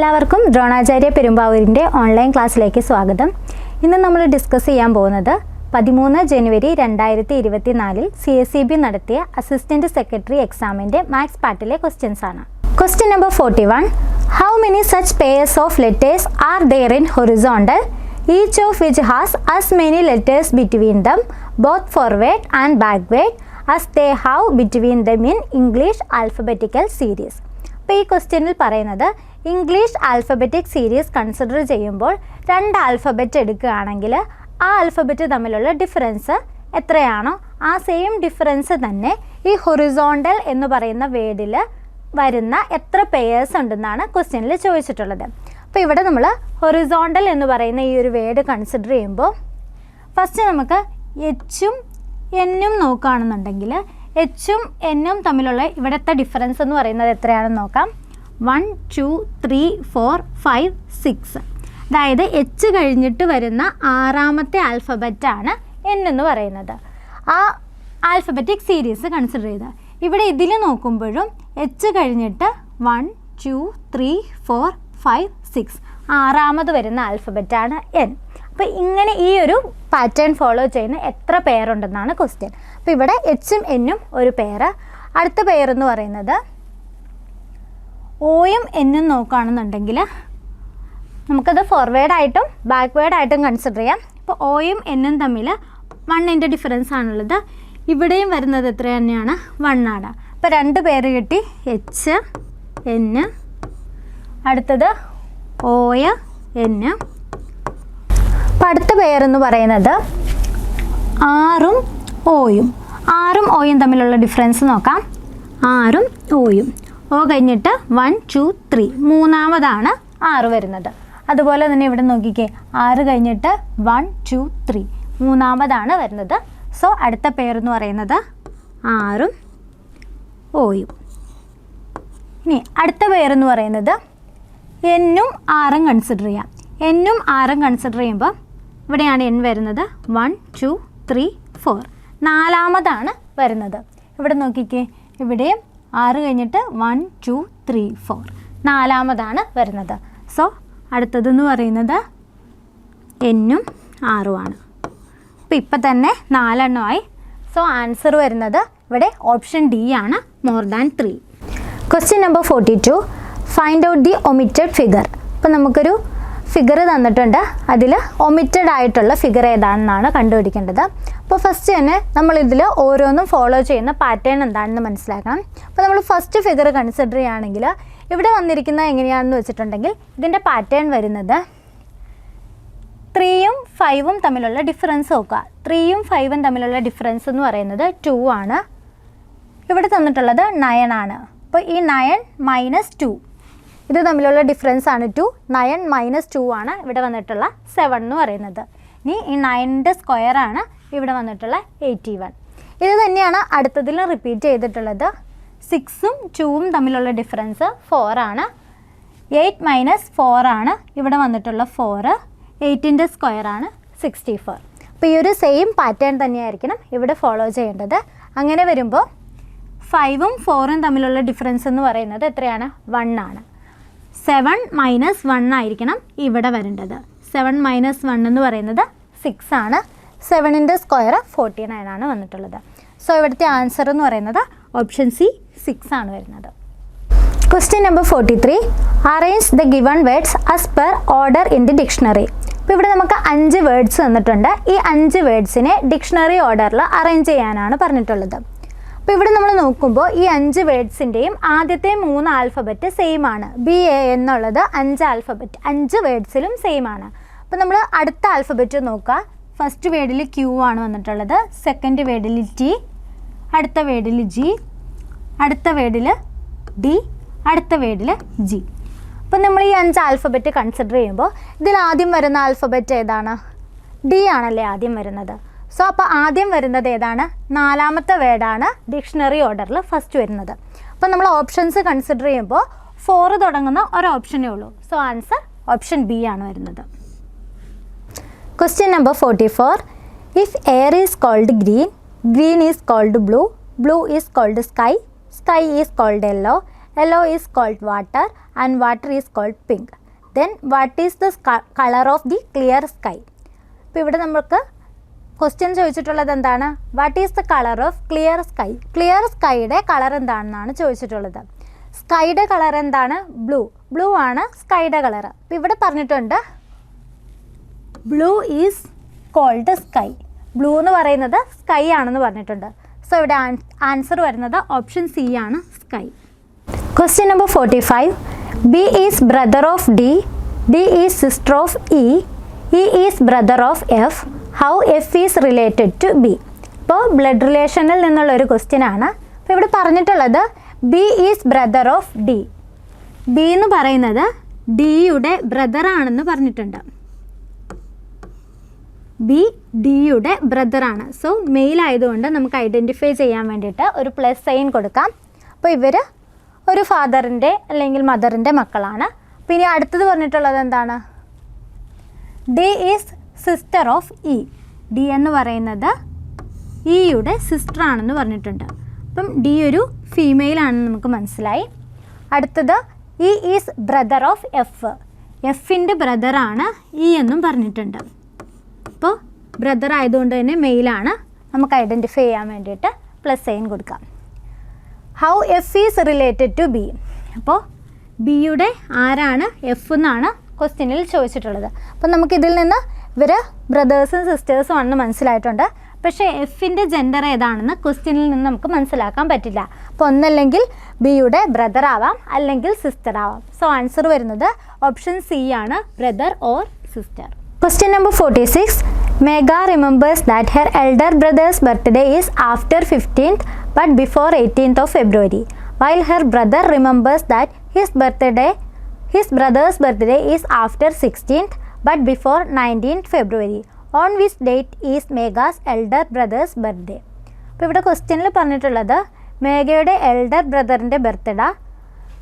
എല്ലാവർക്കും ദ്രോണാചാര്യ പെരുമ്പാവൂരിന്റെ ഓൺലൈൻ ക്ലാസ്സിലേക്ക് സ്വാഗതം. ഇന്ന് നമ്മൾ ഡിസ്കസ് ചെയ്യാൻ പോകുന്നത് പതിമൂന്ന് ജനുവരി രണ്ടായിരത്തി ഇരുപത്തി നാലിൽ സി എസ് സി ബി നടത്തിയ അസിസ്റ്റന്റ് സെക്രട്ടറി എക്സാമിന്റെ മാത്സ് പാർട്ടിലെ ക്വസ്റ്റ്യൻസ് ആണ്. Question number forty one how many such pairs of letters are there in horizontal each of which has as many letters between them both forward and backward as they have between them in English alphabetical series അപ്പോൾ ഈ ക്വസ്റ്റ്യനിൽ പറയുന്നത് English alphabetic series consider ചെയ്യുമ്പോൾ രണ്ട് alphabet എടുക്കുകയാണെങ്കിൽ ആ alphabet തമ്മിലുള്ള difference എത്രയാണോ ആ സെയിം ഡിഫറൻസ് തന്നെ ഈ ഹൊറിസോണ്ടൽ എന്ന് പറയുന്ന വേർഡിൽ വരുന്ന എത്ര പേയേഴ്സ് ഉണ്ടെന്നാണ് ക്വസ്റ്റ്യനിൽ ചോദിച്ചിട്ടുള്ളത്. അപ്പോൾ ഇവിടെ നമ്മൾ ഹൊറിസോണ്ടൽ എന്ന് പറയുന്ന ഈ ഒരു വേർഡ് കൺസിഡർ ചെയ്യുമ്പോൾ ഫസ്റ്റ് നമുക്ക് എച്ചും എന്നും നോക്കുകയാണെന്നുണ്ടെങ്കിൽ എച്ചും എന്നും തമ്മിലുള്ള ഇവിടുത്തെ ഡിഫറൻസ് എന്ന് പറയുന്നത് എത്രയാണെന്ന് നോക്കാം. One two three four five six. അതായത് എച്ച് കഴിഞ്ഞിട്ട് വരുന്ന ആറാമത്തെ ആൽഫബറ്റാണ് എൻ എന്ന് പറയുന്നത്. ആ ആൽഫബറ്റിക് സീരീസ് കൺസിഡർ ചെയ്ത്. ഇവിടെ ഇതിൽ നോക്കുമ്പോഴും എച്ച് കഴിഞ്ഞിട്ട് one two three four five six ആറാമത് വരുന്ന ആൽഫബറ്റാണ് എൻ അപ്പോൾ ഇങ്ങനെ ഈ ഒരു പാറ്റേൺ ഫോളോ ചെയ്യുന്ന എത്ര പേരുണ്ടെന്നാണ് ക്വസ്റ്റ്യൻ അപ്പോൾ ഇവിടെ എച്ചും എന്നും ഒരു പേര്. അടുത്ത പേരെന്ന് പറയുന്നത് ഓയും എന്നും നോക്കുകയാണെന്നുണ്ടെങ്കിൽ നമുക്കത് ഫോർവേഡ് ആയിട്ടും ബാക്ക്വേഡ് ആയിട്ടും കൺസിഡർ ചെയ്യാം. ഇപ്പോൾ ഓയും എന്നും തമ്മിൽ വണ്ണിന്റെ ഡിഫറൻസ് ആണുള്ളത്. ഇവിടെയും വരുന്നത് എത്ര തന്നെയാണ്? വണ്ണാണ് അപ്പോൾ രണ്ട് പേര് കിട്ടി. എച്ച് എന്ന് അടുത്തത് ഓയ എന്ന് അപ്പം അടുത്ത പേരെന്ന് പറയുന്നത് ആറും ഓയും ആറും ഓയും തമ്മിലുള്ള ഡിഫറൻസ് നോക്കാം. ആറും ഓയും ഓ കഴിഞ്ഞിട്ട് വൺ ടു ത്രീ മൂന്നാമതാണ് ആറ് വരുന്നത്. അതുപോലെ തന്നെ ഇവിടെ നോക്കിക്കേ ആറ് കഴിഞ്ഞിട്ട് വൺ ടു ത്രീ മൂന്നാമതാണ് വരുന്നത്. സോ അടുത്ത പേരെന്ന് പറയുന്നത് ആറും ഓയും. ഇനി അടുത്ത പേരെന്ന് പറയുന്നത് എന്നും ആറും കൺസിഡർ ചെയ്യാം. എന്നും ആറും കൺസിഡർ ചെയ്യുമ്പോൾ ഇവിടെയാണ് എൻ വരുന്നത്. വൺ ടു ത്രീ ഫോർ നാലാമതാണ് വരുന്നത്. ഇവിടെ നോക്കിക്കേ ഇവിടെയും ആറ് കഴിഞ്ഞിട്ട് വൺ ടു ത്രീ ഫോർ നാലാമതാണ് വരുന്നത്. സോ അടുത്തതെന്ന് പറയുന്നത് എന്നും ആറുമാണ് അപ്പോൾ ഇപ്പം തന്നെ നാലെണ്ണമായി സോ ആൻസർ വരുന്നത് ഇവിടെ ഓപ്ഷൻ ഡി ആണ് more than three question number forty two find out the omitted figure അപ്പോൾ നമുക്കൊരു ഫിഗർ തന്നിട്ടുണ്ട്. അതിൽ ഒമിറ്റഡ് ആയിട്ടുള്ള ഫിഗർ ഏതാണെന്നാണ് കണ്ടുപിടിക്കേണ്ടത്. അപ്പോൾ ഫസ്റ്റ് തന്നെ നമ്മൾ ഓരോന്നും ഫോളോ ചെയ്യുന്ന പാറ്റേൺ എന്താണെന്ന് മനസ്സിലാക്കണം. അപ്പോൾ നമ്മൾ ഫസ്റ്റ് ഫിഗർ കൺസിഡർ ചെയ്യുകയാണെങ്കിൽ ഇവിടെ വന്നിരിക്കുന്ന എങ്ങനെയാണെന്ന് വെച്ചിട്ടുണ്ടെങ്കിൽ ഇതിന്റെ പാറ്റേൺ വരുന്നത് ത്രീയും ഫൈവും തമ്മിലുള്ള ഡിഫറൻസ് നോക്കുക. ത്രീയും ഫൈവും തമ്മിലുള്ള ഡിഫറൻസ് എന്ന് പറയുന്നത് ടു ആണ്. ഇവിടെ തന്നിട്ടുള്ളത് നയൻ ആണ്. അപ്പോൾ ഈ നയൻ മൈനസ് ടു ഇത് തമ്മിലുള്ള ഡിഫറൻസ് ആണ് ടു നയൻ മൈനസ് ടു ആണ് ഇവിടെ വന്നിട്ടുള്ള സെവൻ എന്ന് പറയുന്നത്. ഇനി ഈ നയന്റെ സ്ക്വയർ ആണ് ഇവിടെ വന്നിട്ടുള്ള എയ്റ്റി വൺ ഇത് തന്നെയാണ് അടുത്തതിലും റിപ്പീറ്റ് ചെയ്തിട്ടുള്ളത്. സിക്സും ടൂവും തമ്മിലുള്ള ഡിഫറൻസ് ഫോർ ആണ്. എയ്റ്റ് മൈനസ് ഫോർ ആണ് ഇവിടെ വന്നിട്ടുള്ള ഫോറ് എയ്റ്റിന്റെ സ്ക്വയർ ആണ് സിക്സ്റ്റി ഫോർ അപ്പോൾ ഈ ഒരു സെയിം പാറ്റേൺ തന്നെയായിരിക്കണം ഇവിടെ ഫോളോ ചെയ്യേണ്ടത്. അങ്ങനെ വരുമ്പോൾ ഫൈവും ഫോറും തമ്മിലുള്ള ഡിഫറൻസ് എന്ന് പറയുന്നത് എത്രയാണ്? വൺ ആണ്. സെവൻ മൈനസ് വൺ ആയിരിക്കണം ഇവിടെ വരേണ്ടത്. സെവൻ മൈനസ് വൺ എന്ന് പറയുന്നത് സിക്സ് ആണ്. സെവനിന്റെ സ്ക്വയർ ഫോർട്ടി നയൻ ആണ് വന്നിട്ടുള്ളത്. സോ ഇവിടുത്തെ ആൻസർ എന്ന് പറയുന്നത് ഓപ്ഷൻ സി സിക്സ് ആണ് വരുന്നത്. Question number forty three arrange the given words as per order in the dictionary ഇപ്പോൾ ഇവിടെ നമുക്ക് അഞ്ച് വേർഡ്സ് തന്നിട്ടുണ്ട്. ഈ അഞ്ച് വേർഡ്സിനെ ഡിക്ഷണറി ഓർഡറിൽ അറേഞ്ച് ചെയ്യാനാണ് പറഞ്ഞിട്ടുള്ളത്. അപ്പോൾ ഇവിടെ നമ്മൾ നോക്കുമ്പോൾ ഈ അഞ്ച് വേർഡ്സിന്റെയും ആദ്യത്തെ മൂന്ന് ആൽഫബറ്റ് സെയിം ആണ്. ബി എ എന്നുള്ളത് അഞ്ച് ആൽഫബറ്റ് അഞ്ച് വേർഡ്സിലും സെയിം ആണ്. അപ്പോൾ നമ്മൾ അടുത്ത ആൽഫബറ്റ് നോക്കുക ഫസ്റ്റ് വേർഡിൽ ക്യൂ ആണ് വന്നിട്ടുള്ളത് സെക്കൻഡ് വേർഡിൽ ടി അടുത്ത വേർഡിൽ ജി അടുത്ത വേർഡിൽ ഡി അടുത്ത വേർഡിൽ ജി അപ്പം നമ്മൾ ഈ അഞ്ച് ആൽഫബറ്റ് കൺസിഡർ ചെയ്യുമ്പോൾ ഇതിൽ ആദ്യം വരുന്ന ആൽഫബറ്റ് ഏതാണ്? ഡി ആണല്ലേ ആദ്യം വരുന്നത്. സോ അപ്പോൾ ആദ്യം വരുന്നത് ഏതാണ്? നാലാമത്തെ വേർഡാണ് ഡിക്ഷണറി ഓർഡറിൽ ഫസ്റ്റ് വരുന്നത്. അപ്പോൾ നമ്മൾ ഓപ്ഷൻസ് കൺസിഡർ ചെയ്യുമ്പോൾ ഫോർ തുടങ്ങുന്ന ഒരു ഓപ്ഷനേ ഉള്ളൂ. സോ ആൻസർ ഓപ്ഷൻ ബി ആണ് വരുന്നത്. Question number forty four if air is called green green is called blue blue is called sky sky is called yellow yellow is called water and water is called pink then what is the colour of the clear sky അപ്പോൾ ഇവിടെ നമുക്ക് question ചോദിച്ചിട്ടുള്ളത് എന്താണ്? What is the colour of clear sky clear സ്കൈയുടെ colour എന്താണെന്നാണ് ചോദിച്ചിട്ടുള്ളത്. സ്കൈയുടെ colour എന്താണ്? Blue blue ആണ് സ്കൈയുടെ കളർ അപ്പോൾ ഇവിടെ പറഞ്ഞിട്ടുണ്ട് blue is called sky blue എന്ന് പറയുന്നത് സ്കൈ ആണെന്ന് പറഞ്ഞിട്ടുണ്ട്. സോ ഇവിടെ ആൻസർ വരുന്നത് ഓപ്ഷൻ സി ആണ് sky question number forty five B is brother of D D is sister of E E is brother of F how F is related to B ഇപ്പോൾ blood റിലേഷനിൽ നിന്നുള്ള ഒരു question ആണ്. അപ്പോൾ ഇവിടെ പറഞ്ഞിട്ടുള്ളത് B is brother of D B എന്ന് പറയുന്നത് ഡിയുടെ ബ്രദർ ആണെന്ന് പറഞ്ഞിട്ടുണ്ട്. ബി ഡിയുടെ ബ്രദർ ആണ്. സോ മെയിൽ ആയതുകൊണ്ട് നമുക്ക് ഐഡന്റിഫൈ ചെയ്യാൻ വേണ്ടിയിട്ട് ഒരു പ്ലസ് സൈൻ കൊടുക്കാം. അപ്പോൾ ഇവർ ഒരു ഫാദറിന്റെ അല്ലെങ്കിൽ മദറിന്റെ മക്കളാണ്. പിന്നെ അടുത്തത് പറഞ്ഞിട്ടുള്ളത് എന്താണ്? D is sister of E D എന്ന് പറയുന്നത് ഇയുടെ സിസ്റ്റർ ആണെന്ന് പറഞ്ഞിട്ടുണ്ട്. അപ്പം ഡി ഒരു ഫീമെയിൽ ആണെന്ന് നമുക്ക് മനസ്സിലായി. അടുത്തത് E is brother of F എഫിന്റെ ബ്രദറാണ് ഇ എന്നും പറഞ്ഞിട്ടുണ്ട്. അപ്പോൾ ബ്രദർ ആയതുകൊണ്ട് തന്നെ മെയിലാണ് നമുക്ക് ഐഡന്റിഫൈ ചെയ്യാൻ വേണ്ടിയിട്ട് പ്ലസ് സൈൻ കൊടുക്കാം. How F is related to B അപ്പോൾ ബിയുടെ ആരാണ് എഫ് എന്നാണ് ക്വസ്റ്റ്യനിൽ ചോദിച്ചിട്ടുള്ളത്. അപ്പോൾ നമുക്കിതിൽ നിന്ന് ഇവർ ബ്രദേഴ്സും സിസ്റ്റേഴ്സും ആണെന്ന് മനസ്സിലായിട്ടുണ്ട്. പക്ഷേ എഫിന്റെ ജെൻഡർ ഏതാണെന്ന് ക്വസ്റ്റ്യനിൽ നിന്ന് നമുക്ക് മനസ്സിലാക്കാൻ പറ്റില്ല. അപ്പോൾ ഒന്നല്ലെങ്കിൽ ബിയുടെ ബ്രദർ ആവാം അല്ലെങ്കിൽ സിസ്റ്റർ ആവാം. സോ ആൻസർ വരുന്നത് ഓപ്ഷൻ സി ആണ് brother or sister question number forty six Megha remembers that her elder brother's birthday is after fifteenth but before eighteenth of February while her brother remembers that his birthday his brother's birthday is after sixteenth but before 19th February. On which date is Megha's elder brother's birthday? അപ്പോൾ ഇവിടെ ക്വസ്റ്റ്യനിൽ പറഞ്ഞിട്ടുള്ളത് മേഘയുടെ elder ബ്രദറിന്റെ birthday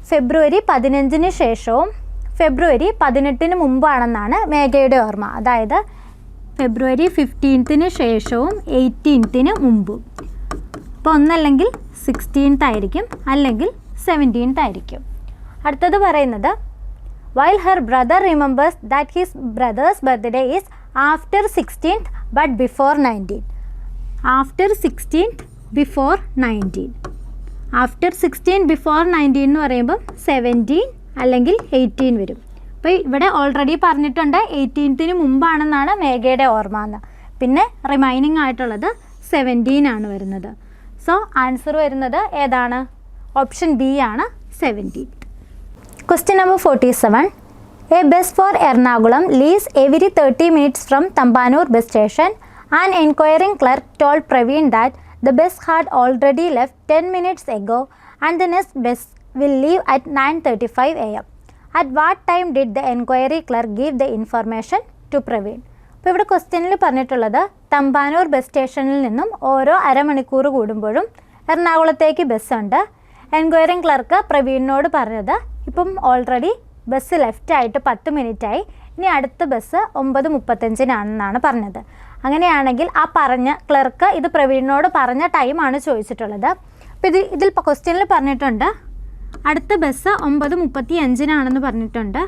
ഫെബ്രുവരി പതിനഞ്ചിന് ശേഷവും ഫെബ്രുവരി പതിനെട്ടിന് മുമ്പാണെന്നാണ് മേഘയുടെ ഓർമ്മ അതായത് ഫെബ്രുവരി ഫിഫ്റ്റീൻത്തിന് ശേഷവും എയ്റ്റീൻത്തിന് മുമ്പും അപ്പോൾ ഒന്നല്ലെങ്കിൽ സിക്സ്റ്റീൻത്ത് ആയിരിക്കും അല്ലെങ്കിൽ സെവന്റീൻത്ത് ആയിരിക്കും അടുത്തത് പറയുന്നത് while her brother remembers that his brother's birthday is after sixteenth but before nineteen after sixteenth before nineteen after sixteen before nineteen എന്ന് പറയുമ്പം സെവന്റീൻ അല്ലെങ്കിൽ എയ്റ്റീൻ വരും. അപ്പോൾ ഇവിടെ ഓൾറെഡി പറഞ്ഞിട്ടുണ്ട് എയ്റ്റീൻത്തിന് മുമ്പാണെന്നാണ് മേഘയുടെ ഓർമ്മ എന്ന്. പിന്നെ റിമൈനിങ് ആയിട്ടുള്ളത് സെവന്റീൻ ആണ് വരുന്നത്. സോ ആൻസർ വരുന്നത് ഏതാണ്? ഓപ്ഷൻ ബി ആണ് seventeen question number forty seven a bus for Ernakulam leaves every thirty minutes from Thampanoor bus station and enquiring clerk told Praveen that the bus had already left ten minutes ago and the next bus will leave at nine thirty five A M at what time did the enquiry clerk give the information to Praveen അപ്പോൾ ഇവിടെ ക്വസ്റ്റ്യനിൽ പറഞ്ഞിട്ടുള്ളത് Thampanoor bus സ്റ്റേഷനിൽ നിന്നും ഓരോ അരമണിക്കൂർ കൂടുമ്പോഴും എറണാകുളത്തേക്ക് ബസ്സുണ്ട് എൻക്വയറിംഗ് ക്ലർക്ക് പ്രവീണിനോട് പറഞ്ഞത് ഇപ്പം ഓൾറെഡി ബസ് ലെഫ്റ്റ് ആയിട്ട് പത്ത് മിനിറ്റായി ഇനി അടുത്ത ബസ് ഒമ്പത് മുപ്പത്തഞ്ചിനാണെന്നാണ് പറഞ്ഞത്. അങ്ങനെയാണെങ്കിൽ ആ പറഞ്ഞ ക്ലർക്ക് ഇത് പ്രവീണിനോട് പറഞ്ഞ ടൈമാണ് ചോദിച്ചിട്ടുള്ളത്. അപ്പോൾ ഇത് ഇതിൽ ക്വസ്റ്റ്യനിൽ പറഞ്ഞിട്ടുണ്ട്. അടുത്ത ബസ് ഒമ്പത് മുപ്പത്തി അഞ്ചിനാണെന്ന് പറഞ്ഞിട്ടുണ്ട്.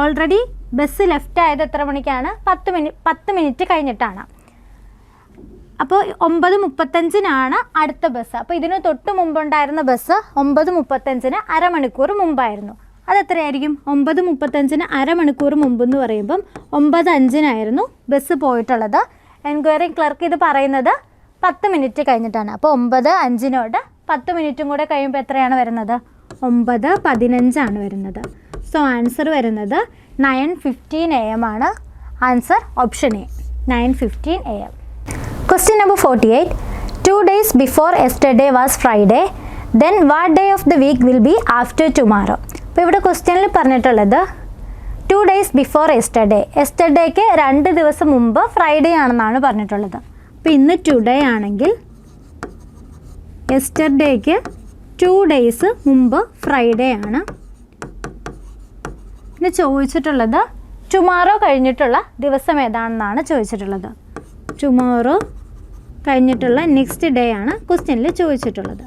ഓൾറെഡി ബസ് ലെഫ്റ്റ് ആയത് എത്ര മണിക്കാണ്? പത്ത് മിനിറ്റ് പത്ത് മിനിറ്റ് കഴിഞ്ഞിട്ടാണ്. അപ്പോൾ ഒമ്പത് മുപ്പത്തഞ്ചിനാണ് അടുത്ത ബസ്. അപ്പോൾ ഇതിന് തൊട്ട് മുമ്പുണ്ടായിരുന്ന ബസ് ഒമ്പത് മുപ്പത്തഞ്ചിന് അരമണിക്കൂർ മുമ്പായിരുന്നു. അതെത്രയായിരിക്കും? ഒമ്പത് മുപ്പത്തഞ്ചിന് അരമണിക്കൂർ മുമ്പ് എന്ന് പറയുമ്പം ഒമ്പത് അഞ്ചിനായിരുന്നു ബസ് പോയിട്ടുള്ളത്. എൻക്വയറി ക്ലർക്ക് ഇത് പറയുന്നത് പത്ത് മിനിറ്റ് കഴിഞ്ഞിട്ടാണ്. അപ്പോൾ ഒമ്പത് അഞ്ചിനോട് പത്ത് മിനിറ്റും കൂടെ കഴിയുമ്പോൾ എത്രയാണ് വരുന്നത്? ഒമ്പത് പതിനഞ്ചാണ് വരുന്നത്. സോ ആൻസർ വരുന്നത് നയൻ ഫിഫ്റ്റീൻ എ എം ആണ്. Answer option A nine fifteen A M number forty eight two days before yesterday was Friday then what day of the week will be after tomorrow അപ്പോൾ ഇവിടെ ക്വസ്റ്റ്യനിൽ പറഞ്ഞിട്ടുള്ളത് two days before yesterday എസ്റ്റർഡേക്ക് രണ്ട് ദിവസം മുമ്പ് Friday ആണെന്നാണ് പറഞ്ഞിട്ടുള്ളത്. അപ്പോൾ ഇന്ന് ടുഡേ ആണെങ്കിൽ എസ്റ്റർഡേക്ക് ടു ഡേയ്സ് മുമ്പ് ഫ്രൈഡേ ആണ്. പിന്നെ ചോദിച്ചിട്ടുള്ളത് ടുമാറോ കഴിഞ്ഞിട്ടുള്ള ദിവസം ഏതാണെന്നാണ് ചോദിച്ചിട്ടുള്ളത്? ടുമോറോ കഴിഞ്ഞിട്ടുള്ള നെക്സ്റ്റ് ഡേ ആണ് ക്വസ്റ്റ്യനിൽ ചോദിച്ചിട്ടുള്ളത്.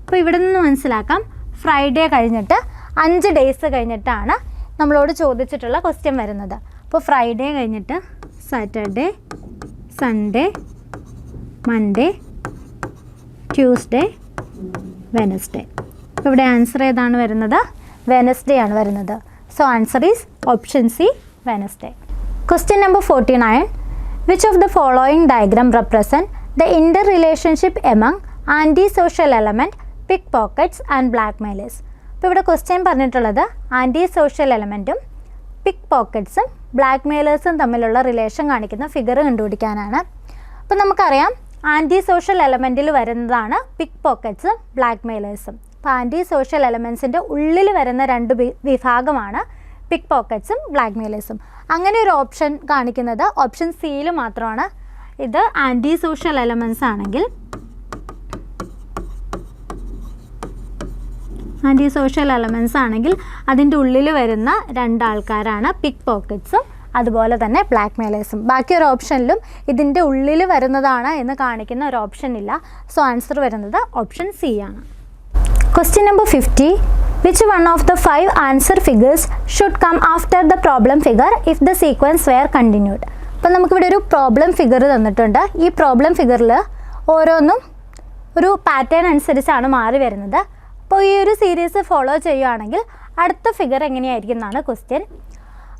അപ്പോൾ ഇവിടെ നിന്ന് മനസ്സിലാക്കാം. ഫ്രൈഡേ കഴിഞ്ഞിട്ട് അഞ്ച് ഡേയ്സ് കഴിഞ്ഞിട്ടാണ് നമ്മളോട് ചോദിച്ചിട്ടുള്ള ക്വസ്റ്റ്യൻ വരുന്നത്. അപ്പോൾ ഫ്രൈഡേ കഴിഞ്ഞിട്ട് Saturday Sunday Monday Tuesday Wednesday അപ്പോൾ ഇവിടെ ആൻസർ ഏതാണ് വരുന്നത്? വെനസ്ഡേ ആണ് വരുന്നത്. So answer is option C Wednesday question number forty nine which of the following diagram represent the interrelationship among antisocial element pickpockets and blackmailers അപ്പോൾ ഇവിടെ question പറഞ്ഞിട്ടുള്ളത് antisocial എലമെന്റും പിക് പോക്കറ്റ്സും ബ്ലാക്ക് മെയിലേഴ്സും തമ്മിലുള്ള റിലേഷൻ കാണിക്കുന്ന ഫിഗർ കണ്ടുപിടിക്കാനാണ്. അപ്പോൾ നമുക്കറിയാം ആന്റി സോഷ്യൽ എലമെന്റിൽ വരുന്നതാണ് പിക് പോക്കറ്റ്സും ബ്ലാക്ക് മെയിലേഴ്സും അപ്പോൾ ആന്റി സോഷ്യൽ എലമെൻസിന്റെ ഉള്ളിൽ വരുന്ന രണ്ട് വിഭാഗമാണ് പിക് പോക്കറ്റ്സും ബ്ലാക്ക് മെയിലേഴ്സും അങ്ങനെ ഒരു ഓപ്ഷൻ കാണിക്കുന്നത് ഓപ്ഷൻ സിയിൽ മാത്രമാണ്. ഇത് ആന്റി സോഷ്യൽ എലമെൻസ് ആണെങ്കിൽ ആന്റി സോഷ്യൽ എലമെൻസ് ആണെങ്കിൽ അതിന്റെ ഉള്ളിൽ വരുന്ന രണ്ടാൾക്കാരാണ് പിക് പോക്കറ്റ്സും അതുപോലെ തന്നെ ബ്ലാക്ക് മെയിലേഴ്സും ബാക്കി ഒരു ഓപ്ഷനിലും ഇതിന്റെ ഉള്ളിൽ വരുന്നതാണ് എന്ന് കാണിക്കുന്ന ഒരു ഓപ്ഷൻ ഇല്ല. സോ ആൻസർ വരുന്നത് ഓപ്ഷൻ സി ആണ്. Question number fifty which one of the five answer figures should come after the problem figure if the sequence were continued? അപ്പം നമുക്കിവിടെ ഒരു പ്രോബ്ലം ഫിഗർ തന്നിട്ടുണ്ട്. ഈ പ്രോബ്ലം ഫിഗറിൽ ഓരോന്നും ഒരു പാറ്റേൺ അനുസരിച്ചാണ് മാറി വരുന്നത്. അപ്പോൾ ഈ ഒരു സീരീസ് ഫോളോ ചെയ്യുകയാണെങ്കിൽ അടുത്ത ഫിഗർ എങ്ങനെയായിരിക്കും എന്നാണ് ക്വസ്റ്റ്യൻ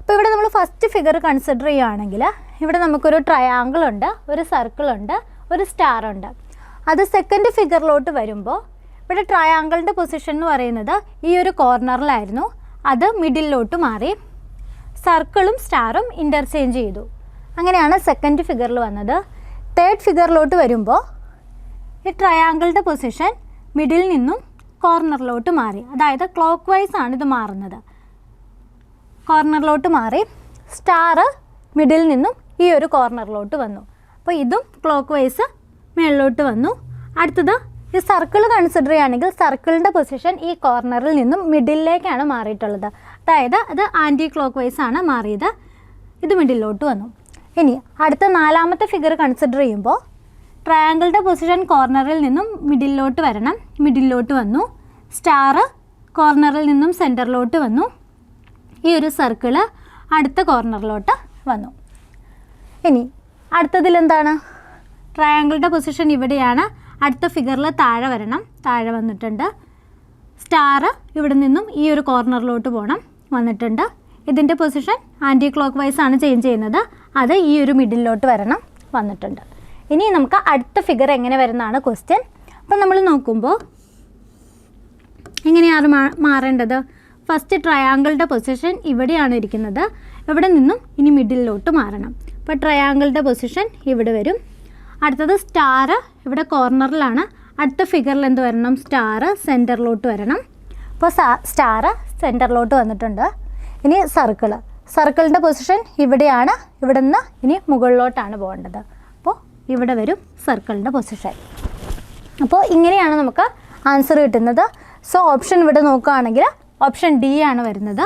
അപ്പോൾ ഇവിടെ നമ്മൾ ഫസ്റ്റ് ഫിഗർ കൺസിഡർ ചെയ്യുകയാണെങ്കിൽ ഇവിടെ നമുക്കൊരു ട്രയാങ്കിൾ ഉണ്ട് ഒരു സർക്കിൾ ഉണ്ട് ഒരു സ്റ്റാർ ഉണ്ട്. അത് സെക്കൻഡ് ഫിഗറിലോട്ട് വരുമ്പോൾ ഇവിടെ ട്രയാങ്കിളിന്റെ പൊസിഷൻ എന്ന് പറയുന്നത് ഈ ഒരു കോർണറിലായിരുന്നു അത് മിഡിലോട്ട് മാറി. സർക്കിളും സ്റ്റാറും ഇന്റർചേഞ്ച് ചെയ്തു. അങ്ങനെയാണ് സെക്കൻഡ് ഫിഗറിൽ വന്നത്. തേർഡ് ഫിഗറിലോട്ട് വരുമ്പോൾ ഈ ട്രയാങ്കിളിന്റെ പൊസിഷൻ മിഡിൽ നിന്നും കോർണറിലോട്ട് മാറി. അതായത് ക്ലോക്ക് വൈസ് ആണ് ഇത് മാറുന്നത്. കോർണറിലോട്ട് മാറി. സ്റ്റാർ മിഡിൽ നിന്നും ഈ ഒരു കോർണറിലോട്ട് വന്നു. അപ്പോൾ ഇതും ക്ലോക്ക് വൈസ് മുകളിലോട്ട് വന്നു. അടുത്തത് ഈ സർക്കിൾ കൺസിഡർ ചെയ്യുകയാണെങ്കിൽ സർക്കിളിന്റെ പൊസിഷൻ ഈ കോർണറിൽ നിന്നും മിഡിലിലേക്കാണ് മാറിയിട്ടുള്ളത്. അതായത് അത് ആന്റി ക്ലോക്ക് വൈസ് ആണ് മാറിയത്. ഇത് മിഡിലോട്ട് വന്നു. ഇനി അടുത്ത നാലാമത്തെ ഫിഗർ കൺസിഡർ ചെയ്യുമ്പോൾ ട്രയാങ്കിളിന്റെ പൊസിഷൻ കോർണറിൽ നിന്നും മിഡിലോട്ട് വരണം. മിഡിലോട്ട് വന്നു. സ്റ്റാർ കോർണറിൽ നിന്നും സെന്ററിലോട്ട് വന്നു. ഈ ഒരു സർക്കിൾ അടുത്ത കോർണറിലോട്ട് വന്നു. ഇനി അടുത്തതിൽ എന്താണ് ട്രയാങ്കിളിന്റെ പൊസിഷൻ ഇവിടെയാണ്. അടുത്ത ഫിഗറിൽ താഴെ വരണം. താഴെ വന്നിട്ടുണ്ട്. സ്റ്റാർ ഇവിടെ നിന്നും ഈ ഒരു കോർണറിലോട്ട് പോകണം വന്നിട്ടുണ്ട്. ഇതിന്റെ പൊസിഷൻ ആന്റി ക്ലോക്ക് വൈസ് ആണ് ചേഞ്ച് ചെയ്യുന്നത്. അത് ഈ ഒരു മിഡിലോട്ട് വരണം. വന്നിട്ടുണ്ട്. ഇനി നമുക്ക് അടുത്ത ഫിഗർ എങ്ങനെ വരുന്നതാണ് ക്വസ്റ്റ്യൻ അപ്പം നമ്മൾ നോക്കുമ്പോൾ എങ്ങനെയാണ് മാറേണ്ടത്? ഫസ്റ്റ് ട്രയാങ്കിളുടെ പൊസിഷൻ ഇവിടെയാണ് ഇരിക്കുന്നത്. ഇവിടെ നിന്നും ഇനി മിഡിലോട്ട് മാറണം. അപ്പോൾ ട്രയാങ്കിളുടെ പൊസിഷൻ ഇവിടെ വരും. അടുത്തത് സ്റ്റാർ ഇവിടെ കോർണറിലാണ്. അടുത്ത ഫിഗറിൽ എന്ത് വരണം? സ്റ്റാർ സെന്ററിലോട്ട് വരണം. അപ്പോൾ സ്റ്റാർ സെന്ററിലോട്ട് വന്നിട്ടുണ്ട്. ഇനി സർക്കിൾ സർക്കിളിന്റെ പൊസിഷൻ ഇവിടെയാണ്. ഇവിടെ നിന്ന് ഇനി മുകളിലോട്ടാണ് പോകേണ്ടത്. അപ്പോൾ ഇവിടെ വരും സർക്കിളിന്റെ പൊസിഷൻ അപ്പോൾ ഇങ്ങനെയാണ് നമുക്ക് ആൻസർ കിട്ടുന്നത്. സോ ഓപ്ഷൻ ഇവിടെ നോക്കുകയാണെങ്കിൽ ഓപ്ഷൻ ഡി ആണ് വരുന്നത്.